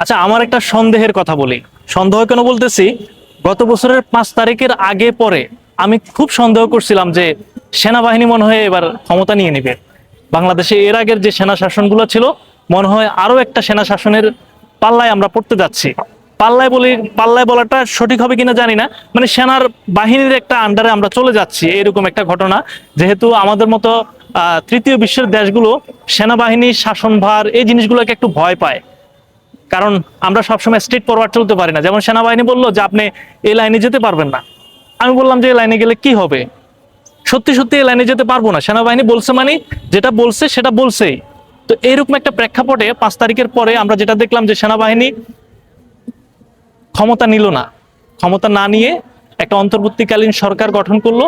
আচ্ছা আমার একটা সন্দেহের কথা বলি। সন্দেহ কেন বলতেছি? গত বছরের পাঁচ তারিখের আগে পরে আমি খুব সন্দেহ করছিলাম যে সেনাবাহিনী মনে হয় এবার ক্ষমতা নিয়ে নেবে। বাংলাদেশে এর আগের যে সেনা শাসনগুলো ছিল, মনে হয় আরও একটা সেনা শাসনের পাল্লায় আমরা পড়তে যাচ্ছি। পাল্লায় বলি, পাল্লায় বলাটা সঠিক হবে কিনা জানি না। মানে সেনার বাহিনীর একটা আন্ডারে আমরা চলে যাচ্ছি, এরকম একটা ঘটনা। যেহেতু আমাদের মতো তৃতীয় বিশ্বের দেশগুলো সেনাবাহিনীর শাসনভার, এই জিনিসগুলোকে একটু ভয় পায়। কারণ আমরা সবসময় স্ট্রিট ফরওয়ার্ড চলতে পারি না। যেমন সেনাবাহিনী বলল যে, আপনি এই লাইনে যেতে পারবেন না। আমি বললাম যে, এই লাইনে গেলে কি হবে? সত্যি সত্যি এই লাইনে যেতে পারব না। সেনাবাহিনী বলছে মানে যেটা বলছে সেটা বলছেই তো এইরকম একটা প্রেক্ষাপটে পাঁচ তারিখের পরে আমরা যেটা দেখলাম যে, সেনাবাহিনী ক্ষমতা নিল না। ক্ষমতা না নিয়ে একটা অন্তর্বর্তীকালীন সরকার গঠন করল।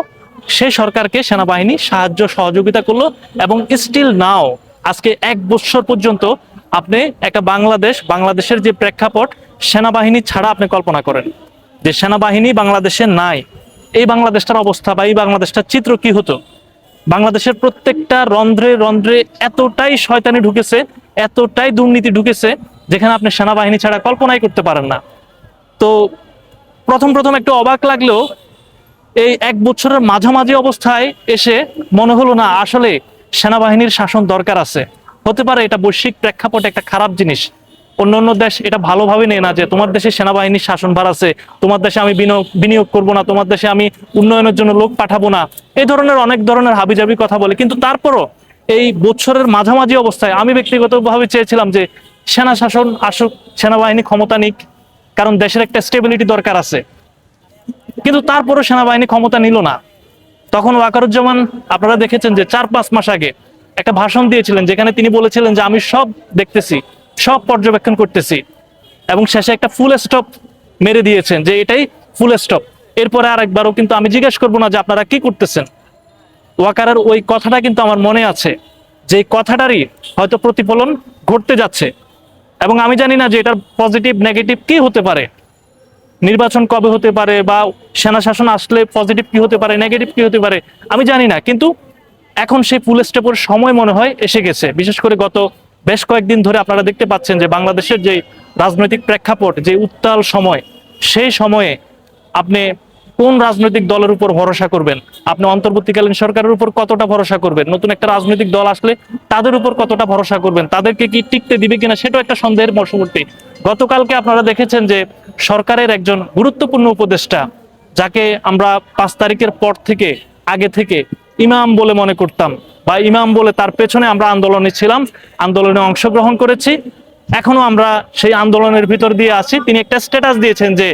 সেই সরকারকে সেনাবাহিনী সাহায্য সহযোগিতা করল এবং স্টিল নাও আজকে এক বছর পর্যন্ত আপনি একটা বাংলাদেশ, বাংলাদেশের যে প্রেক্ষাপট, সেনাবাহিনী ছাড়া আপনি কল্পনা করেন। যে সেনাবাহিনী বাংলাদেশে নাই, এই বাংলাদেশটার অবস্থা বা এই বাংলাদেশটার চিত্র কি হতো? বাংলাদেশের প্রত্যেকটা রন্ধ্রে রন্ধ্রে এতটাই শয়তানি ঢুকেছে, এতটাই দুর্নীতি ঢুকেছে, যেখানে আপনি সেনাবাহিনী ছাড়া কল্পনাই করতে পারেন না। তো প্রথম প্রথম একটু অবাক লাগলেও এই এক বছরের মাঝামাঝি অবস্থায় এসে মনে হলো না, আসলে সেনাবাহিনীর শাসন দরকার আছে। হতে পারে এটা বৈশ্বিক প্রেক্ষাপটে একটা খারাপ জিনিস। অন্য অন্য দেশ এটা ভালোভাবে নেয় না যে তোমার দেশে সেনাবাহিনীর শাসনভার আছে, তোমার দেশে আমি বিনিয়োগ বিনিয়োগ করব না, তোমার দেশে আমি উন্নয়নের জন্য লোক পাঠাবো না। এই ধরনের অনেক ধরনের হাবিজাবি কথা বলে। কিন্তু তারপরও এই বছরের মাঝামাঝি অবস্থায় আমি ব্যক্তিগতভাবে চেয়েছিলাম যে সেনা শাসন আসুক, সেনাবাহিনী ক্ষমতা নিক, কারণ দেশের একটা স্টেবিলিটি দরকার আছে। কিন্তু তারপরও সেনাবাহিনী ক্ষমতা নিল না। তখন ওয়াকারুজ্জামান, আপনারা দেখেছেন যে চার পাঁচ মাস আগে একটা ভাষণ দিয়েছিলেন যেখানে তিনি বলেছিলেন যে আমি সব দেখতেছি, সব পর্যবেক্ষণ করতেছি। এবং শেষে একটা ফুল স্টপ মেরে দিয়েছেন যে এটাই ফুল স্টপ এরপরে আরেকবারও কিন্তু আমি জিজ্ঞেস করব না যে আপনারা কি করতেছেন। ওয়াকারের ওই কথাটা কিন্তু আমার মনে আছে যে কথাটারই হয়তো প্রতিফলন ঘটতে যাচ্ছে। এবং আমি জানি না যে এটার পজিটিভ নেগেটিভ কি হতে পারে। নির্বাচন কবে হতে পারে বা সেনা শাসন আসলে পজিটিভ কি হতে পারে নেগেটিভ কি হতে পারে, আমি জানি না। কিন্তু এখন সেই ফুল স্টেপের সময় মনে হয় এসে গেছে। বিশেষ করে গত বেশ কয়েকদিন ধরে আপনারা দেখতে পাচ্ছেন যে বাংলাদেশের যে রাজনৈতিক প্রেক্ষাপট, যে উত্তাল সময়, সেই সময়ে আপনি কোন রাজনৈতিক দলের উপর ভরসা করবেন? আপনি অন্তর্বর্তীকালীন সরকারের উপর কতটা ভরসা করবেন? নতুন একটা রাজনৈতিক দল আসলে তাদের উপর কতটা ভরসা করবেন? তাদেরকে কি টিকতে দিবে কিনা সেটাও একটা সন্দেহের বশবর্তী গতকালকে আপনারা দেখেছেন যে সরকারের একজন গুরুত্বপূর্ণ উপদেষ্টা, যাকে আমরা পাঁচ তারিখের পর থেকে, আগে থেকে ইমাম বলে মনে করতাম বা ইমাম বলে তার পেছনে আমরা আন্দোলনে ছিলাম, আন্দোলনে অংশগ্রহণ করেছি। এখনও আমরা সেই আন্দোলনের ভিতর দিয়ে আছি। তিনি একটা স্ট্যাটাস দিয়েছেন যে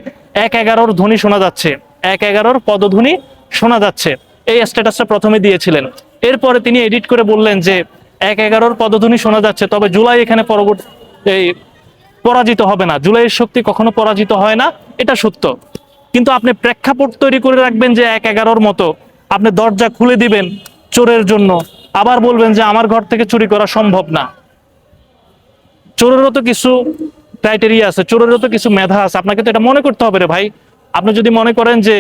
এক এগারোর ধ্বনি শোনা যাচ্ছে, এক এগারোর পদধ্বনি শোনা যাচ্ছে। এই স্ট্যাটাসটা প্রথমে দিয়েছিলেন। এরপরে তিনি এডিট করে বললেন যে এক এগারোর পদধ্বনি শোনা যাচ্ছে, তবে জুলাই এখানে পরবর্তী এই পরাজিত হবে না। জুলাইয়ের শক্তি কখনো পরাজিত হয় না, এটা সত্য। কিন্তু আপনি প্রেক্ষাপট তৈরি করে রাখবেন যে এক এগারোর মতো আপনি দরজা খুলে দিবেন চোরের জন্য। আবার বলবেন যে, আমার ঘর থেকে চুরি করা সম্ভব না। চোরেরও তো কিছু ক্রাইটেরিয়া আছে, চোরেরও তো কিছু মেধা আছে। আপনাকে তো এটা মনে করতে হবে রে ভাই। আপনি যদি মনে করেন যে,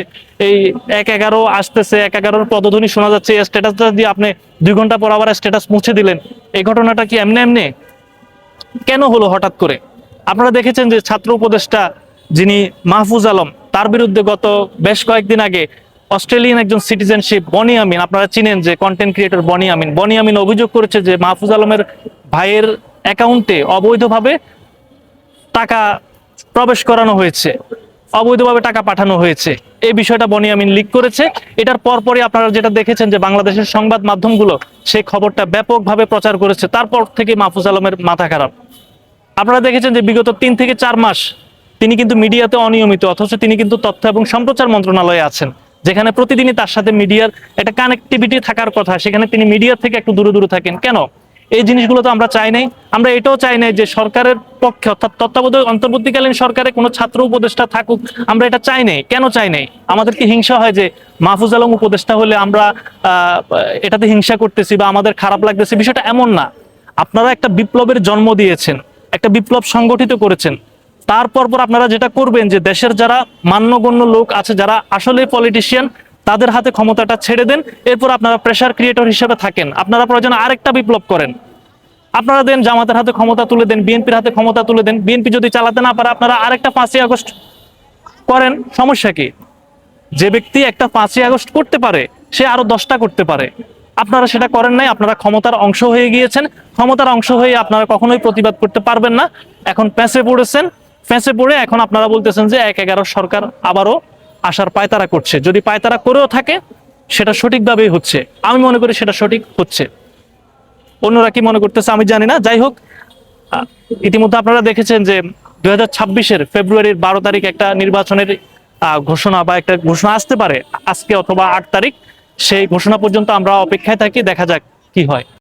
এই এক এগারো আসতেছে, এক এগারোর পদধ্বনি শোনা যাচ্ছে, এই স্ট্যাটাসটা দিয়ে আপনি দুই ঘণ্টা পর আবার স্ট্যাটাস মুছে দিলেন, এই ঘটনাটা কি এমনি এমনি? কেন হলো হঠাৎ করে? আপনারা দেখেছেন যে ছাত্র উপদেষ্টা যিনি মাহফুজ আলম, তার বিরুদ্ধে গত বেশ কয়েকদিন আগে অস্ট্রেলিয়ান একজন সিটিজেনশিপ বনি আমিন। আপনারা চিনেন যে কন্টেন্ট ক্রিয়েটর বনি আমিন। বনি আমিন অভিযোগ করেছে যে মাহফুজ আলমের ভাইয়ের অ্যাকাউন্টে অবৈধভাবে টাকা প্রবেশ করানো হয়েছে। অবৈধভাবে টাকা পাঠানো হয়েছে। এই বিষয়টা বনিয়ামিন লিক করেছে। এটার পরপরই আপনারা যেটা দেখেছেন যে বাংলাদেশের সংবাদ মাধ্যমগুলো সেই খবরটা ব্যাপকভাবে প্রচার করেছে। তারপর থেকে মাহফুজ আলমের মাথা খারাপ। আপনারা দেখেছেন যে বিগত তিন থেকে চার মাস তিনি কিন্তু মিডিয়াতে অনিয়মিত, অথচ তিনি কিন্তু তথ্য এবং সম্প্রচার মন্ত্রণালয়ে আছেন। যেখানে প্রতিদিনই তার সাথে মিডিয়ার একটা কানেক্টিভিটি থাকার কথা, সেখানে তিনি মিডিয়ার থেকে একটু দূরে দূরে থাকেন। কেন? এই জিনিসগুলো তো আমরা চাই নাই। আমরা এটাও চাই নাই যে সরকারের পক্ষে, অর্থাৎ তত্ত্বাবধায়ক, অন্তর্বর্তীকালীন সরকারে কোনো ছাত্র উপদেষ্টা থাকুক, আমরা এটা চাই নাই। কেন চাই নাই? আমাদের কি হিংসা হয় যে মাহফুজ আলম উপদেষ্টা হলে আমরা এটাতে হিংসা করতেছি বা আমাদের খারাপ লাগতেছে। বিষয়টা এমন না। আপনারা একটা বিপ্লবের জন্ম দিয়েছেন, একটা বিপ্লব সংগঠিত করেছেন। তারপর পর আপনারা যেটা করবেন যে দেশের যারা মান্যগণ্য লোক আছে, যারা আসলে পলিটিশিয়ান তাদের হাতে ক্ষমতাটা ছেড়ে দেন। এরপর আপনারা প্রেশার ক্রিয়েটর হিসেবে থাকেন। আপনারা প্রয়োজন আরেকটা বিপ্লব করেন। আপনারা দেন জামাতের হাতে ক্ষমতা তুলে দেন, বিএনপির হাতে ক্ষমতা তুলে দেন। বিএনপি যদি চালাতে না পারে, আপনারা আরেকটা পাঁচই আগস্ট করেন। সমস্যা কি? যে ব্যক্তি একটা পাঁচই আগস্ট করতে পারে, সে আরও দশটা করতে পারে। আপনারা সেটা করেন নাই, আপনারা ক্ষমতার অংশ হয়ে গিয়েছেন। ক্ষমতার অংশ হয়ে আপনারা কখনোই প্রতিবাদ করতে পারবেন না। এখন প্যাঁচে পড়েছেন। প্যাঁচে পড়ে এখন আপনারা বলতেছেন যে এক এগারো সরকার আবারও আসার পায়তারা করছে। যদি পায়তারা করেও থাকে, সেটা সঠিকভাবেই হচ্ছে। আমি মনে করি সেটা সঠিক হচ্ছে। অন্যরা কি মনে করতেছে আমি জানি না। যাই হোক ইতিমধ্যে আপনারা দেখেছেন যে দুই হাজার ছাব্বিশের ফেব্রুয়ারির বারো তারিখ একটা নির্বাচনের ঘোষণা বা একটা ঘোষণা আসতে পারে। আজকে অথবা আট তারিখ, সেই ঘোষণা পর্যন্ত আমরা অপেক্ষায় থাকি। দেখা যাক কি হয়।